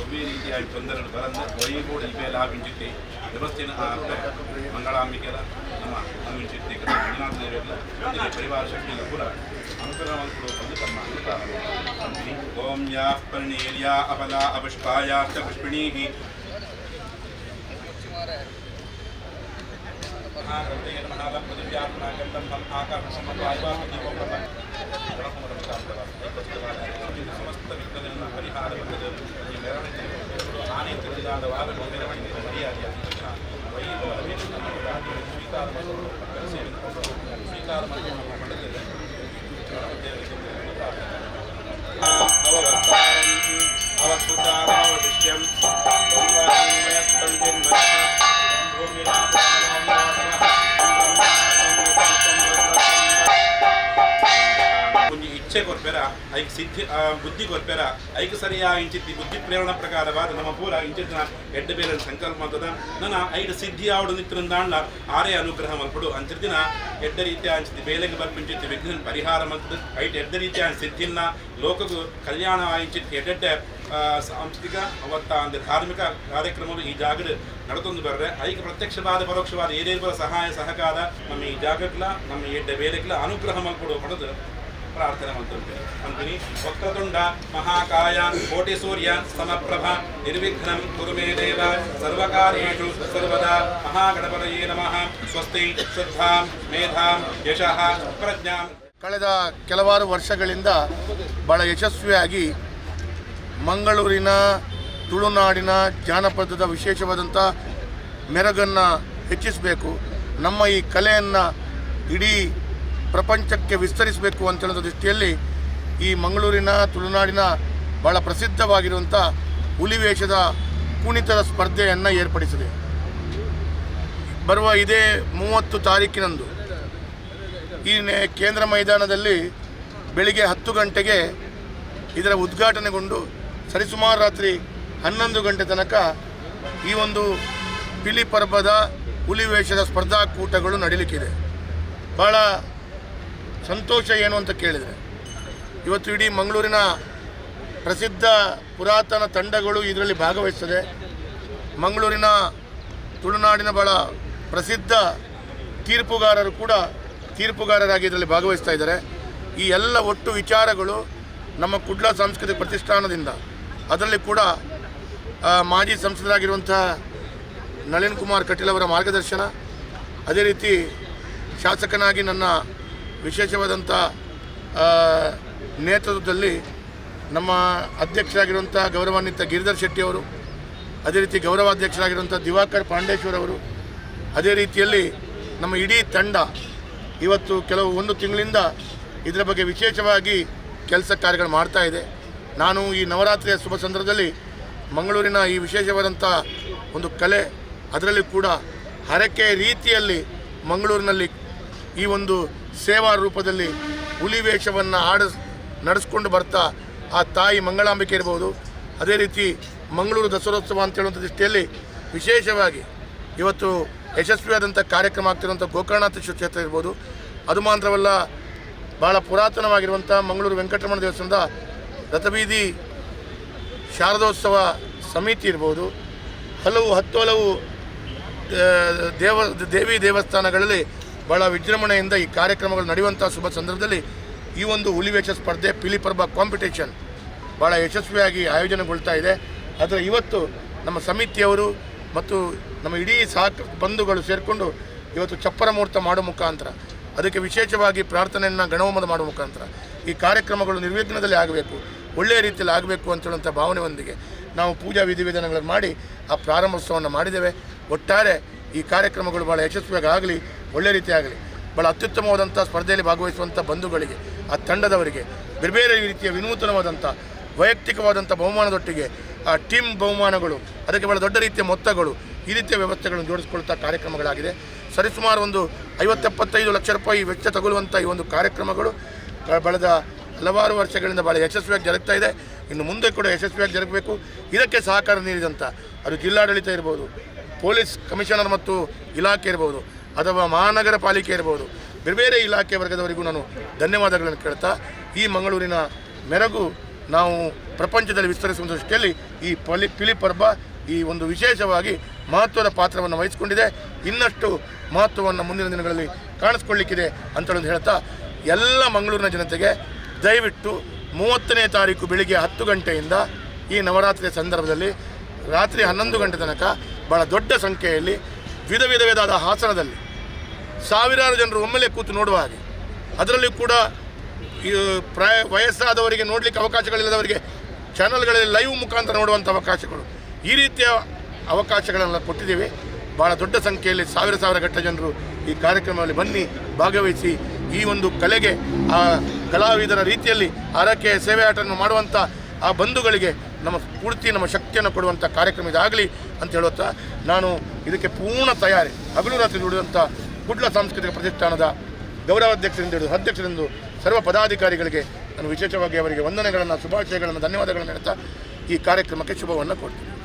ಒಮ್ಮೆ ರೀತಿಯಾಗಿ ತೊಂದರೆಗಳು ಬರಂದ ವೈಗೋಡು ಇವೆ ಲಾಭಿಂಚಿತ್ತೆ ವ್ಯವಸ್ಥೆನ ಮಂಗಳಾಂಬಿಕೆಯ ನಮ್ಮ ಅಂಬಿಂಚಿತ್ತೆ ಮಂಜುನಾಥ ದೇವರೆಲ್ಲ ಜೊತೆಗೆ ಪರಿವಾರ ಶಕ್ತಿಯಿಂದ ಕೂಡ ಅನುಗ್ರಹವನ್ನು ಕೊಡುವುದು ತಮ್ಮ ಅನುಗ್ರಹ ಓಂ ಯಾ ಪರಿಣೇರ್ಯಾ ಅಬಲ ಅಪುಷ್ಪಾಯಾಶ್ಚ ಪುಷ್ಪಿಣೀಃ ಮಹಾಗ್ರಂಥೇನ ಹಂ ಆಕಾಶಸಮವಾಯುವಾಪದೀಪಂ ಸಮಸ್ತ ವಿಘ್ನಗಳನ್ನು ಪರಿಹಾರ நானே தெரிஞ்சு அந்த வாரம் வந்து மரியாதையாக அவசுதாராவிஷ்யம் ஜென்ம பூமி ಕೊರ್ಪೆರ ಐಕ್ ಸಿದ್ಧಿ ಬುದ್ಧಿ ಕೊರ್ಪೆರ ಐಕ್ ಸರಿಯ ಇಂಚಿತ್ತಿ ಬುದ್ಧಿ ಪ್ರೇರಣಾ ಪ್ರಕಾರವಾದ ನಮ್ಮ ಪೂರ ಇಂಚಿತ್ತಿನ ಎಡ್ಡ ಬೇರೆ ಸಂಕಲ್ಪ ಅಂತದ. ನನ್ನ ಐದು ಸಿದ್ಧಿ ಆವಡು ನಿತ್ತಿರಂದಾಂಡ್ಲ ಆರೇ ಅನುಗ್ರಹ ಮಲ್ಪಡು. ಅಂತಿರ್ದಿನ ಎಡ್ಡ ರೀತಿಯ ಅಂಚಿತಿ ಬೇಲೆಗೆ ಬರ್ಪಿಂಚಿತ್ತಿ ವಿಘ್ನ ಪರಿಹಾರ ಮಲ್ಪದು ಐಟ್ ಎಡ್ಡ ರೀತಿಯ ಸಿದ್ಧಿನ ಲೋಕಗೂ ಕಲ್ಯಾಣ ಇಂಚಿತ್ತಿ ಎಡ್ಡೆಡ್ಡ ಸಾಂಸ್ಕೃತಿಕ ಅವತ್ತ ಅಂದ್ರೆ ಧಾರ್ಮಿಕ ಕಾರ್ಯಕ್ರಮಗಳು ಈ ಜಾಗದ ನಡತೊಂದು ಬರ್ರೆ. ಐಕ ಪ್ರತ್ಯಕ್ಷವಾದ, ಪರೋಕ್ಷವಾದ ಏನೇನು ಸಹಾಯ, ಸಹಕಾರ, ನಮ್ಮ ಈ ಜಾಗಕ್ಲ, ನಮ್ಮ ಎಡ್ಡ ಬೇಲೆಗ್ಲ ಅನುಗ್ರಹ ಮಲ್ಪಡು ಪಡೆದು. ಪ್ರಾರ್ಥನೆ ಮಾಡ್ತಂತೆ ಅಂತೀನಿ, ವಕ್ರತುಂಡ, ಮಹಾಕಾಯ ಕೋಟಿ ಸೂರ್ಯ ಸಮಪ್ರಭ, ನಿರ್ವಿಘ್ನಂ ಕುರು ಮೇ ದೇವ ಸರ್ವಕಾರ್ಯೇಷು ಸರ್ವದಾ, ಮಹಾಗಣಪತಯೇ ನಮಃ. ಸ್ವಸ್ತಿ, ಶುದ್ಧಾಂ, ಮೇಧಾಂ, ಯಶಃ, ಪ್ರಜ್ಞಾಂ. ಕಳೆದ ಕೆಲವಾರು ವರ್ಷಗಳಿಂದ ಬಹಳ ಯಶಸ್ವಿಯಾಗಿ ಮಂಗಳೂರಿನ, ತುಳುನಾಡಿನ ಜಾನಪದದ ವಿಶೇಷವಾದಂಥ ಮೆರಗನ್ನು ಹೆಚ್ಚಿಸಬೇಕು. ನಮ್ಮ ಈ ಕಲೆಯನ್ನು ಇಡೀ ಪ್ರಪಂಚಕ್ಕೆ ವಿಸ್ತರಿಸಬೇಕು ಅಂತ ಹೇಳೋ ದೃಷ್ಟಿಯಲ್ಲಿ ಈ ಮಂಗಳೂರಿನ, ತುಳುನಾಡಿನ ಬಹಳ ಪ್ರಸಿದ್ಧವಾಗಿರುವಂಥ ಹುಲಿವೇಷದ ಕುಣಿತದ ಸ್ಪರ್ಧೆಯನ್ನು ಏರ್ಪಡಿಸಿದೆ. ಬರುವ ಇದೇ ಮೂವತ್ತು ತಾರೀಕಿನಂದು ಈ ಕೇಂದ್ರ ಮೈದಾನದಲ್ಲಿ ಬೆಳಿಗ್ಗೆ ಹತ್ತು ಗಂಟೆಗೆ ಇದರ ಉದ್ಘಾಟನೆಗೊಂಡು ಸರಿಸುಮಾರು ರಾತ್ರಿ ಹನ್ನೊಂದು ಗಂಟೆ ತನಕ ಈ ಒಂದು ಪಿಲಿ ಪರ್ಬದ ಹುಲಿವೇಷದ ಸ್ಪರ್ಧಾಕೂಟಗಳು ನಡೀಲಿಕ್ಕಿದೆ. ಭಾಳ ಸಂತೋಷ ಏನು ಅಂತ ಕೇಳಿದರೆ, ಇವತ್ತು ಇಡೀ ಮಂಗಳೂರಿನ ಪ್ರಸಿದ್ಧ ಪುರಾತನ ತಂಡಗಳು ಇದರಲ್ಲಿ ಭಾಗವಹಿಸ್ತದೆ. ಮಂಗಳೂರಿನ ತುಳುನಾಡಿನ ಬಹಳ ಪ್ರಸಿದ್ಧ ತೀರ್ಪುಗಾರರು ಕೂಡ ತೀರ್ಪುಗಾರರಾಗಿ ಇದರಲ್ಲಿ ಭಾಗವಹಿಸ್ತಾ ಇದ್ದಾರೆ. ಈ ಎಲ್ಲ ಒಟ್ಟು ವಿಚಾರಗಳು ನಮ್ಮ ಕುಡ್ಲ ಸಾಂಸ್ಕೃತಿಕ ಪ್ರತಿಷ್ಠಾನದಿಂದ, ಅದರಲ್ಲಿ ಕೂಡ ಮಾಜಿ ಸಂಸದರಾಗಿರುವಂಥ ನಳಿನ್ ಕುಮಾರ್ ಕಟೀಲ್ ಅವರ ಮಾರ್ಗದರ್ಶನ, ಅದೇ ರೀತಿ ಶಾಸಕನಾಗಿ ನನ್ನ ವಿಶೇಷವಾದಂಥ ನೇತೃತ್ವದಲ್ಲಿ ನಮ್ಮ ಅಧ್ಯಕ್ಷರಾಗಿರುವಂಥ ಗೌರವಾನ್ವಿತ ಗಿರಿಧರ್ ಶೆಟ್ಟಿ ಅವರು, ಅದೇ ರೀತಿ ಗೌರವಾಧ್ಯಕ್ಷರಾಗಿರುವಂಥ ದಿವಾಕರ್ ಪಾಂಡೇಶ್ವರ್ ಅವರು, ಅದೇ ರೀತಿಯಲ್ಲಿ ನಮ್ಮ ಇಡೀ ತಂಡ ಇವತ್ತು ಕೆಲವು ಒಂದು ತಿಂಗಳಿಂದ ಇದರ ಬಗ್ಗೆ ವಿಶೇಷವಾಗಿ ಕೆಲಸ ಕಾರ್ಯಗಳು ಮಾಡ್ತಾ ಇದೆ. ನಾನು ಈ ನವರಾತ್ರಿಯ ಶುಭ ಸಂದರ್ಭದಲ್ಲಿ ಮಂಗಳೂರಿನ ಈ ವಿಶೇಷವಾದಂಥ ಒಂದು ಕಲೆ, ಅದರಲ್ಲಿ ಕೂಡ ಹರಕೆ ರೀತಿಯಲ್ಲಿ ಮಂಗಳೂರಿನಲ್ಲಿ ಈ ಒಂದು ಸೇವಾ ರೂಪದಲ್ಲಿ ಹುಲಿ ವೇಷವನ್ನು ಆಡ ನಡೆಸ್ಕೊಂಡು ಬರ್ತಾ ಆ ತಾಯಿ ಮಂಗಳಾಂಬಿಕೆ ಇರ್ಬೋದು. ಅದೇ ರೀತಿ ಮಂಗಳೂರು ದಸರೋತ್ಸವ ಅಂತ ಹೇಳುವಂಥ ದೃಷ್ಟಿಯಲ್ಲಿ ವಿಶೇಷವಾಗಿ ಇವತ್ತು ಯಶಸ್ವಿಯಾದಂಥ ಕಾರ್ಯಕ್ರಮ ಆಗ್ತಿರುವಂಥ ಗೋಕರ್ಣನಾಥ ಕ್ಷೇತ್ರ ಇರ್ಬೋದು. ಅದು ಮಾತ್ರವಲ್ಲ ಭಾಳ ಪುರಾತನವಾಗಿರುವಂಥ ಮಂಗಳೂರು ವೆಂಕಟರಮಣ ದೇವಸ್ಥಾನದ ರಥಬೀದಿ ಶಾರದೋತ್ಸವ ಸಮಿತಿ ಇರ್ಬೋದು. ಹಲವು ಹತ್ತು ಹಲವು ದೇವ, ದೇವಿ ದೇವಸ್ಥಾನಗಳಲ್ಲಿ ಭಾಳ ವಿಜೃಂಭಣೆಯಿಂದ ಈ ಕಾರ್ಯಕ್ರಮಗಳು ನಡೆಯುವಂಥ ಶುಭ ಸಂದರ್ಭದಲ್ಲಿ ಈ ಒಂದು ಹುಲಿವೇಷ ಸ್ಪರ್ಧೆ ಪಿಲಿಪರ್ಬ ಕಾಂಪಿಟೇಷನ್ ಭಾಳ ಯಶಸ್ವಿಯಾಗಿ ಆಯೋಜನೆಗೊಳ್ತಾ ಇದೆ. ಅದರ ಇವತ್ತು ನಮ್ಮ ಸಮಿತಿಯವರು ಮತ್ತು ನಮ್ಮ ಇಡೀ ಸಾಕು ಬಂಧುಗಳು ಸೇರಿಕೊಂಡು ಇವತ್ತು ಚಪ್ಪರ ಮುಹೂರ್ತ ಮಾಡೋ ಮುಖಾಂತರ, ಅದಕ್ಕೆ ವಿಶೇಷವಾಗಿ ಪ್ರಾರ್ಥನೆಯನ್ನು ಗಣಹೋಮದ ಮಾಡುವ ಮುಖಾಂತರ ಈ ಕಾರ್ಯಕ್ರಮಗಳು ನಿರ್ವಿಘ್ನದಲ್ಲಿ ಆಗಬೇಕು, ಒಳ್ಳೆಯ ರೀತಿಯಲ್ಲಿ ಆಗಬೇಕು ಅಂತ ಹೇಳುವಂಥ ಭಾವನೆಯೊಂದಿಗೆ ನಾವು ಪೂಜಾ ವಿಧಿವಿಧಾನಗಳನ್ನು ಮಾಡಿ ಆ ಪ್ರಾರಂಭೋತ್ಸವವನ್ನು ಮಾಡಿದ್ದೇವೆ. ಒಟ್ಟಾರೆ ಈ ಕಾರ್ಯಕ್ರಮಗಳು ಭಾಳ ಯಶಸ್ವಿಯಾಗಿ ಆಗಲಿ. ಒಳ್ಳೆ ರೀತಿಯಾಗಲಿ. ಭಾಳ ಅತ್ಯುತ್ತಮವಾದಂಥ ಸ್ಪರ್ಧೆಯಲ್ಲಿ ಭಾಗವಹಿಸುವಂಥ ಬಂಧುಗಳಿಗೆ, ಆ ತಂಡದವರಿಗೆ ಬೇರೆ ಬೇರೆ ರೀತಿಯ ವಿನೂತನವಾದಂಥ, ವೈಯಕ್ತಿಕವಾದಂಥ ಬಹುಮಾನದೊಟ್ಟಿಗೆ, ಆ ಟೀಮ್ ಬಹುಮಾನಗಳು, ಅದಕ್ಕೆ ಭಾಳ ದೊಡ್ಡ ರೀತಿಯ ಮೊತ್ತಗಳು, ಈ ರೀತಿಯ ವ್ಯವಸ್ಥೆಗಳನ್ನು ಜೋಡಿಸ್ಕೊಳ್ತಾ ಕಾರ್ಯಕ್ರಮಗಳಾಗಿದೆ. ಸರಿಸುಮಾರು ಒಂದು ಐವತ್ತೆಪ್ಪತ್ತೈದು ಲಕ್ಷ ರೂಪಾಯಿ ವೆಚ್ಚ ತಗೊಳ್ಳುವಂಥ ಈ ಒಂದು ಕಾರ್ಯಕ್ರಮಗಳು ಬೆಳೆದ ಹಲವಾರು ವರ್ಷಗಳಿಂದ ಭಾಳ ಯಶಸ್ವಿಯಾಗಿ ಜರುಗ್ತಾ ಇದೆ. ಇನ್ನು ಮುಂದೆ ಕೂಡ ಯಶಸ್ವಿಯಾಗಿ ಜರುಗಬೇಕು. ಇದಕ್ಕೆ ಸಹಕಾರ ನೀಡಿದಂಥ, ಅದು ಜಿಲ್ಲಾಡಳಿತ ಇರ್ಬೋದು, ಪೊಲೀಸ್ ಕಮಿಷನರ್ ಮತ್ತು ಇಲಾಖೆ ಇರ್ಬೋದು ಅಥವಾ ಮಹಾನಗರ ಪಾಲಿಕೆ ಇರ್ಬೋದು. ಬೇರೆ ಬೇರೆ ಇಲಾಖೆ ವರ್ಗದವರಿಗೂ ನಾನು ಧನ್ಯವಾದಗಳನ್ನು ಕೇಳ್ತಾ, ಈ ಮಂಗಳೂರಿನ ಮೆರಗು ನಾವು ಪ್ರಪಂಚದಲ್ಲಿ ವಿಸ್ತರಿಸುವ ದೃಷ್ಟಿಯಲ್ಲಿ ಈ ಪಲಿ ಪಿಲಿಪ್ ಹಬ್ಬ ಈ ಒಂದು ವಿಶೇಷವಾಗಿ ಮಹತ್ವದ ಪಾತ್ರವನ್ನು ವಹಿಸಿಕೊಂಡಿದೆ. ಇನ್ನಷ್ಟು ಮಹತ್ವವನ್ನು ಮುಂದಿನ ದಿನಗಳಲ್ಲಿ ಕಾಣಿಸ್ಕೊಳ್ಳಿಕ್ಕಿದೆ ಅಂತೇಳಿ ಹೇಳ್ತಾ, ಎಲ್ಲ ಮಂಗಳೂರಿನ ಜನತೆಗೆ ದಯವಿಟ್ಟು ಮೂವತ್ತನೇ ತಾರೀಕು ಬೆಳಿಗ್ಗೆ ಹತ್ತು ಗಂಟೆಯಿಂದ ಈ ನವರಾತ್ರಿಯ ಸಂದರ್ಭದಲ್ಲಿ ರಾತ್ರಿ ಹನ್ನೊಂದು ಗಂಟೆ ತನಕ ಭಾಳ ದೊಡ್ಡ ಸಂಖ್ಯೆಯಲ್ಲಿ ವಿಧ ವಿಧ ವಿಧವಾದ ಹಾಸನದಲ್ಲಿ ಸಾವಿರಾರು ಜನರು ಒಮ್ಮೆಲೆ ಕೂತು ನೋಡುವ ಹಾಗೆ. ಅದರಲ್ಲಿ ಕೂಡ ಪ್ರಾಯ ವಯಸ್ಸಾದವರಿಗೆ ನೋಡಲಿಕ್ಕೆ ಅವಕಾಶಗಳಿಲ್ಲದವರಿಗೆ ಚಾನಲ್ಗಳಲ್ಲಿ ಲೈವ್ ಮುಖಾಂತರ ನೋಡುವಂಥ ಅವಕಾಶಗಳು. ಈ ರೀತಿಯ ಅವಕಾಶಗಳನ್ನು ಕೊಟ್ಟಿದ್ದೇವೆ. ಭಾಳ ದೊಡ್ಡ ಸಂಖ್ಯೆಯಲ್ಲಿ ಸಾವಿರ ಸಾವಿರ ಗಟ್ಟ ಜನರು ಈ ಕಾರ್ಯಕ್ರಮದಲ್ಲಿ ಬನ್ನಿ, ಭಾಗವಹಿಸಿ ಈ ಒಂದು ಕಲೆಗೆ, ಆ ಕಲಾವಿದರ ರೀತಿಯಲ್ಲಿ ಆರಕ್ಕೆ ಸೇವೆ ಆಟವನ್ನು ಮಾಡುವಂಥ ಆ ಬಂಧುಗಳಿಗೆ ನಮ್ಮ ಪೂರ್ತಿ ನಮ್ಮ ಶಕ್ತಿಯನ್ನು ಕೊಡುವಂಥ ಕಾರ್ಯಕ್ರಮ ಇದಾಗಲಿ. ಅಂತ ಹೇಳುತ್ತಾ ನಾನು ಇದಕ್ಕೆ ಪೂರ್ಣ ತಯಾರಿ. ಹಗಲು ರಾತ್ರಿ ದುಡಿದಂಥ ಕುಡ್ಲ ಸಾಂಸ್ಕೃತಿಕ ಪ್ರತಿಷ್ಠಾನದ ಗೌರವಾಧ್ಯಕ್ಷರಿಂದ ಹಿಡಿದು ಅಧ್ಯಕ್ಷರಿಂದ ಸರ್ವ ಪದಾಧಿಕಾರಿಗಳಿಗೆ ನಾನು ವಿಶೇಷವಾಗಿ ಅವರಿಗೆ ವಂದನೆಗಳನ್ನು, ಶುಭಾಶಯಗಳನ್ನು, ಧನ್ಯವಾದಗಳನ್ನು ಹೇಳ್ತಾ ಈ ಕಾರ್ಯಕ್ರಮಕ್ಕೆ ಶುಭವನ್ನು ಕೊಡ್ತೀನಿ